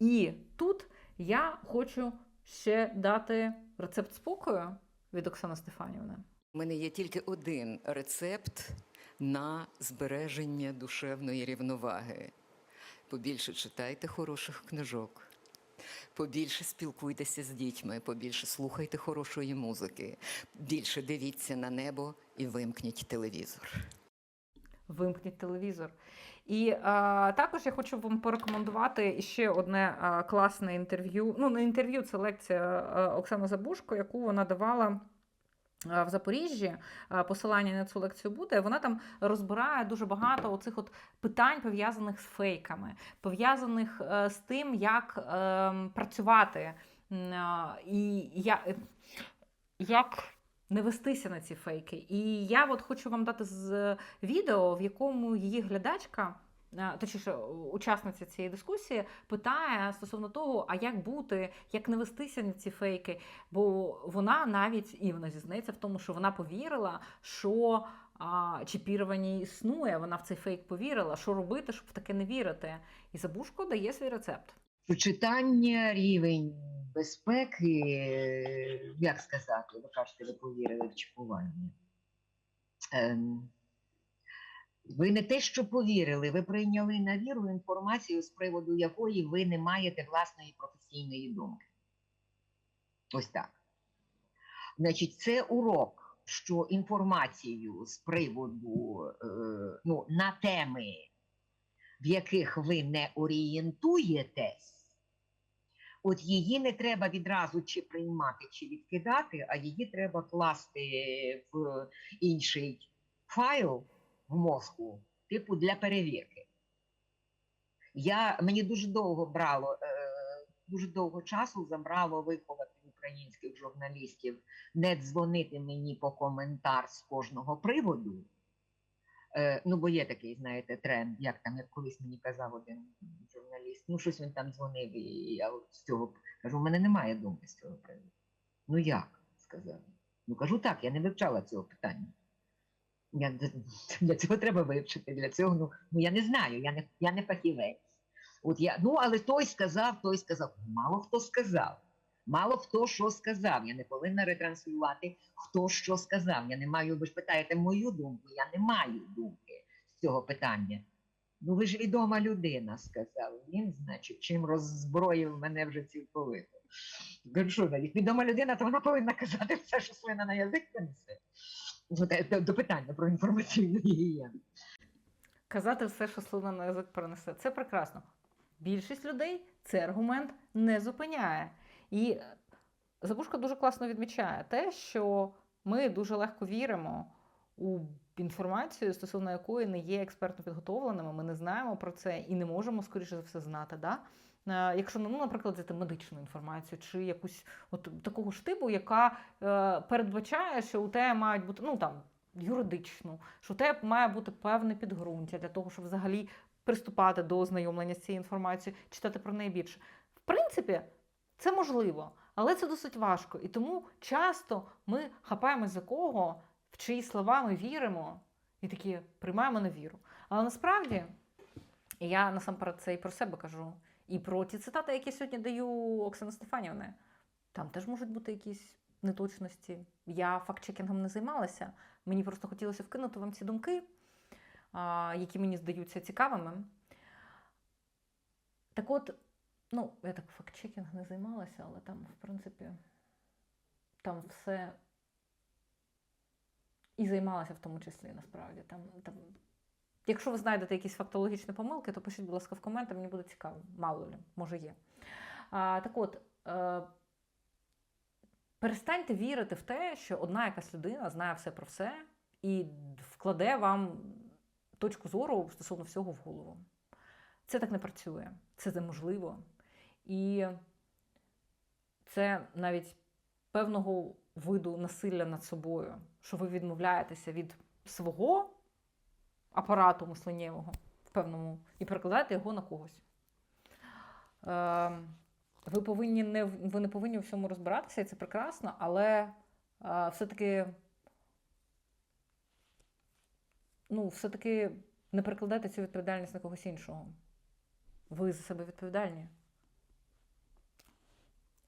І тут я хочу ще дати рецепт спокою від Оксани Стефанівни. У мене є тільки один рецепт на збереження душевної рівноваги. Побільше читайте хороших книжок, побільше спілкуйтеся з дітьми, побільше слухайте хорошої музики, більше дивіться на небо і вимкніть телевізор. Вимкніть телевізор. І а, також я хочу вам порекомендувати ще одне а, класне інтерв'ю. Ну, не інтерв'ю, це лекція а, Оксани Забушко, яку вона давала. В Запоріжжі посилання на цю лекцію буде. Вона там розбирає дуже багато оцих от питань, пов'язаних з фейками, пов'язаних е, з тим, як е, працювати і я, як не вестися на ці фейки. І я от хочу вам дати з відео, в якому її глядачка, а, точніше, учасниця цієї дискусії, питає стосовно того, а як бути, як не вестися на ці фейки. Бо вона навіть і вона зізнається в тому, що вона повірила, що а, чіпірування існує. Вона в цей фейк повірила. Що робити, щоб в таке не вірити? І Забушко дає свій рецепт. Читання, рівень безпеки, е, як сказати, ви кажете, ви повірили в чіпування. Ем, ви не те, що повірили, ви прийняли на віру інформацію, з приводу якої ви не маєте власної професійної думки. Ось так. Значить, це урок, що інформацію з приводу е, ну, на теми, в яких ви не орієнтуєтесь, от її не треба відразу чи приймати, чи відкидати, а її треба класти в інший файл в мозку, типу для перевірки. Я, мені дуже довго брало, е, дуже довго часу забрало виховати українських журналістів, не дзвонити мені по коментар з кожного приводу. Е, ну, бо є такий, знаєте, тренд, як там, як колись мені казав один журналіст, ну щось він там дзвонив, і я з цього кажу, у мене немає думки з цього приводу. Ну як? сказав. Ну кажу так, я не вивчала цього питання. Я, для цього треба вивчити, для цього, ну, ну я не знаю, я не, я не фахівець. От я, ну, але той сказав, той сказав. Мало хто сказав. Мало хто що сказав. Я не повинна ретранслювати, хто що сказав. Я не маю, ви ж питаєте мою думку, я не маю думки з цього питання. Ну, ви ж відома людина, сказав він, значить, чим роззброїв мене вже цілковито. Кажу, навіть відома людина, то вона повинна казати все, що слина на язик принесе. Е, До, питання про інформаційну гігієну. Казати все, що слина на язик перенесе. Це прекрасно. Більшість людей цей аргумент не зупиняє. І Забушка дуже класно відмічає те, що ми дуже легко віримо у інформацію, стосовно якої не є експертно підготовленими. Ми не знаємо про це і не можемо, скоріше за все, знати. Да? Е, Якщо ну, наприклад, взяти медичну інформацію чи якусь от такого ж типу, яка е, передбачає, що у тебе мають бути ну там юридичну, що у тебе має бути певне підґрунтя для того, щоб взагалі приступати до ознайомлення з цією інформацією, читати про неї більше. В принципі, це можливо, але це досить важко. І тому часто ми хапаємось за кого, в чиї слова ми віримо, і такі приймаємо на віру. Але насправді я насамперед це і про себе кажу, і про ті цитати, які сьогодні даю Оксана Стефанівни. Там теж можуть бути якісь неточності. Я факт-чекінгом не займалася. Мені просто хотілося вкинути вам ці думки, які мені здаються цікавими. Так от, ну, я так факт-чекінг не займалася, але там, в принципі, там все і займалася в тому числі, насправді. Там, там... Якщо ви знайдете якісь фактологічні помилки, то пишіть, будь ласка, в коменти, мені буде цікаво. Мало ли, може є. А, так от, е, перестаньте вірити в те, що одна якась людина знає все про все і вкладе вам точку зору стосовно всього в голову. Це так не працює, це неможливо. І це навіть певного виду насилля над собою, що ви відмовляєтеся від свого апарату мисленнєвого в певному і перекладаєте його на когось. Е, ви повинні не ви не повинні у всьому розбиратися, і це прекрасно, але е, все-таки ну, все-таки не перекладайте цю відповідальність на когось іншого. Ви за себе відповідальні.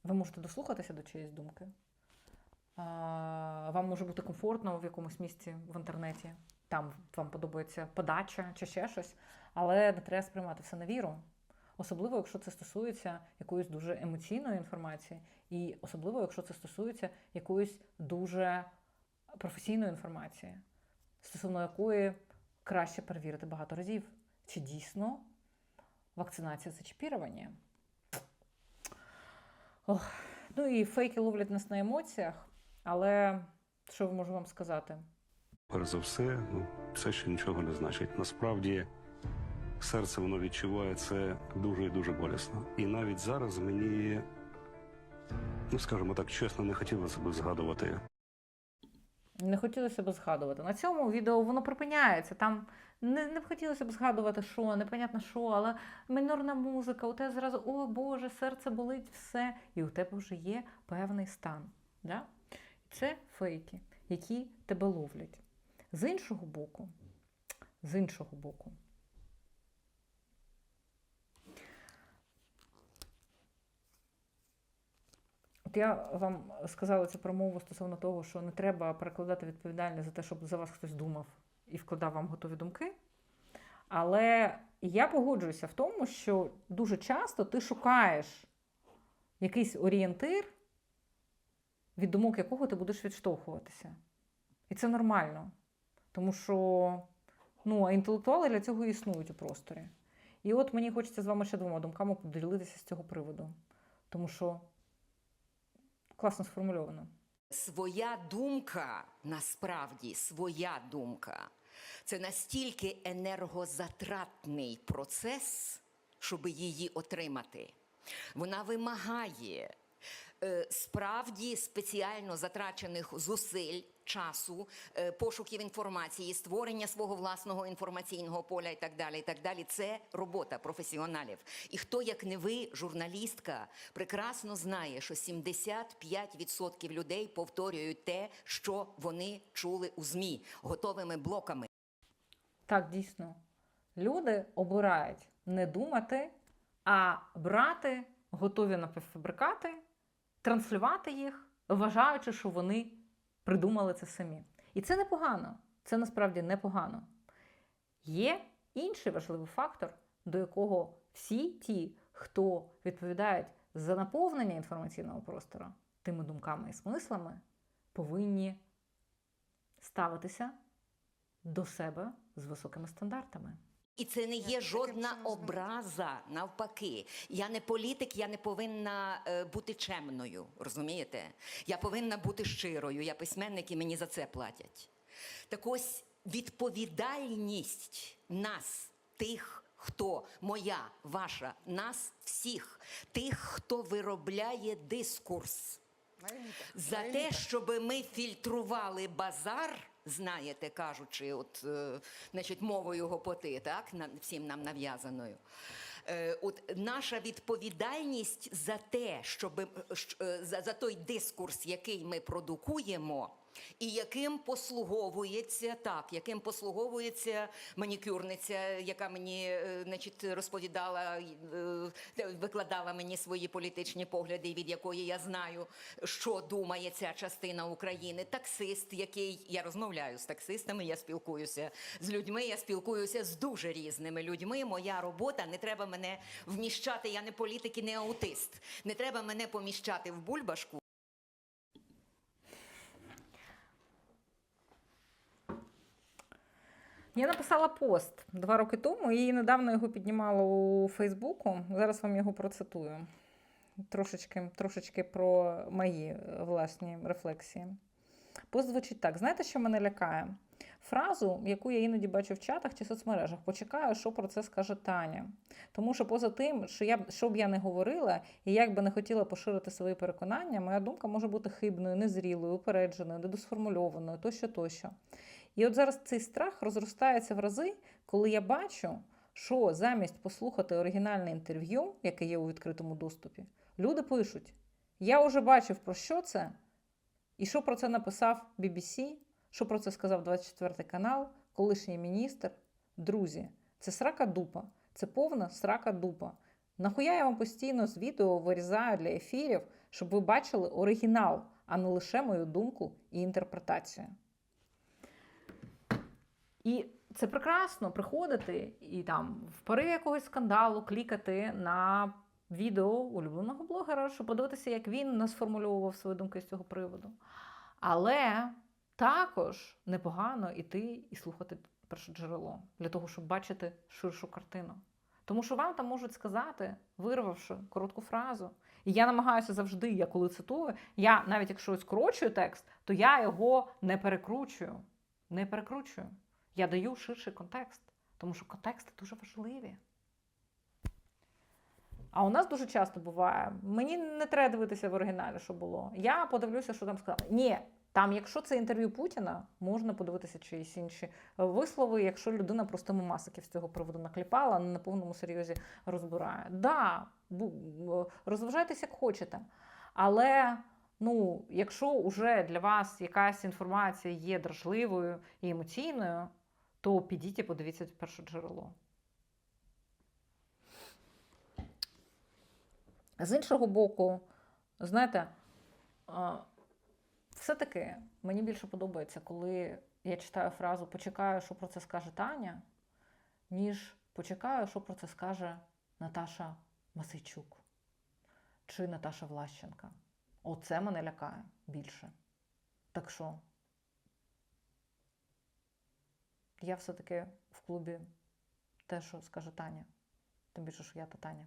Ви можете дослухатися до чиєїсь думки. Вам може бути комфортно в якомусь місці в інтернеті, там вам подобається подача чи ще щось, але не треба сприймати все на віру. Особливо, якщо це стосується якоїсь дуже емоційної інформації, і особливо, якщо це стосується якоїсь дуже професійної інформації, стосовно якої краще перевірити багато разів, чи дійсно вакцинація це чіпірування. Ох. Ну і фейки ловлять нас на емоціях, але що можу вам сказати? Перш за все, ну, це ще нічого не значить. Насправді, серце воно відчуває це дуже і дуже болісно. І навіть зараз мені, ну скажімо так, чесно, не хотілося б згадувати Не хотілося б згадувати. На цьому відео воно припиняється. Там не, не б хотілося б згадувати, що, непонятно що, але мінорна музика, у тебе зразу, о Боже, серце болить, все. І у тебе вже є певний стан. Да? Це фейки, які тебе ловлять. З іншого боку, з іншого боку. Я вам сказала цю промову стосовно того, що не треба перекладати відповідальність за те, щоб за вас хтось думав і вкладав вам готові думки. Але я погоджуюся в тому, що дуже часто ти шукаєш якийсь орієнтир, від думок якого ти будеш відштовхуватися. І це нормально. Тому що ну, інтелектуали для цього існують у просторі. І от мені хочеться з вами ще двома думками поділитися з цього приводу. Тому що класно сформульовано. Своя думка, насправді, своя думка, це настільки енергозатратний процес, щоб її отримати. Вона вимагає е, справді спеціально затрачених зусиль, часу, е, пошуків інформації, створення свого власного інформаційного поля і так далі. І так далі. Це робота професіоналів. І хто, як не ви, журналістка, прекрасно знає, що 75% людей повторюють те, що вони чули у ЗМІ готовими блоками. Так, дійсно. Люди обирають не думати, а брати готові напівфабрикати, транслювати їх, вважаючи, що вони придумали це самі. І це непогано. Це насправді непогано. Є інший важливий фактор, до якого всі ті, хто відповідають за наповнення інформаційного простору тими думками і смислами, повинні ставитися до себе з високими стандартами. І це не є жодна образа. Навпаки, я не політик, я не повинна е, бути чемною. Розумієте? Я повинна бути щирою. Я письменник і мені за це платять. Так ось відповідальність нас, тих, хто моя, ваша, нас всіх, тих, хто виробляє дискурс. За те, щоб ми фільтрували базар, знаєте, кажучи, от, е, значить, мовою гопоти, так, всім нам нав'язаною. Е, от наша відповідальність за те, щоб е, за, за той дискурс, який ми продукуємо, і яким послуговується так, яким послуговується манікюрниця, яка мені е, значить, розповідала, е, викладала мені свої політичні погляди, від якої я знаю, що думає ця частина України. Таксист, який я розмовляю з таксистами, я спілкуюся з людьми, я спілкуюся з дуже різними людьми. Моя робота не треба мене вміщати. Я не політик і не аутист. Не треба мене поміщати в бульбашку. Я написала пост два роки тому і недавно його піднімала у Фейсбуку. Зараз вам його процитую. Трошечки, трошечки про мої е, власні рефлексії. Пост звучить так: знаєте, що мене лякає? Фразу, яку я іноді бачу в чатах чи соцмережах, почекаю, що про це скаже Таня. Тому що поза тим, що я що б я не говорила, і як би не хотіла поширити свої переконання, моя думка може бути хибною, незрілою, упередженою, недосформульованою, тощо, тощо. І от зараз цей страх розростається в рази, коли я бачу, що замість послухати оригінальне інтерв'ю, яке є у відкритому доступі, люди пишуть: Я вже бачив про що це, і що про це написав BBC, що про це сказав 24 канал, колишній міністр. Друзі, це срака дупа, це повна срака дупа. Нахуя я вам постійно з відео вирізаю для ефірів, щоб ви бачили оригінал, а не лише мою думку і інтерпретацію. І це прекрасно приходити і там в пари якогось скандалу клікати на відео улюбленого блогера, щоб подивитися, як він не сформульовував свої думки з цього приводу. Але також непогано іти і слухати перше джерело для того, щоб бачити ширшу картину. Тому що вам там можуть сказати, вирвавши коротку фразу. І я намагаюся завжди, я коли цитую, я навіть якщо скорочую текст, то я його не перекручую. Не перекручую. Я даю ширший контекст, тому що контексти дуже важливі. А у нас дуже часто буває, мені не треба дивитися в оригіналі, що було. Я подивлюся, що там сказали. Ні, там, якщо це інтерв'ю Путіна, можна подивитися чиїсь інші вислови, якщо людина просто мемасиків з цього приводу накліпала, а на повному серйозі розбирає. Да, бу- розважайтесь як хочете. Але ну, якщо вже для вас якась інформація є дражливою і емоційною, то підіть і подивіться перше джерело. З іншого боку, знаєте, все-таки мені більше подобається, коли я читаю фразу Почекаю, що про це скаже Таня, ніж почекаю, що про це скаже Наташа Масейчук чи Наташа Влащенка. Оце мене лякає більше. Так що я все-таки в клубі те, що скаже Таня. Тим більше, що я та Таня.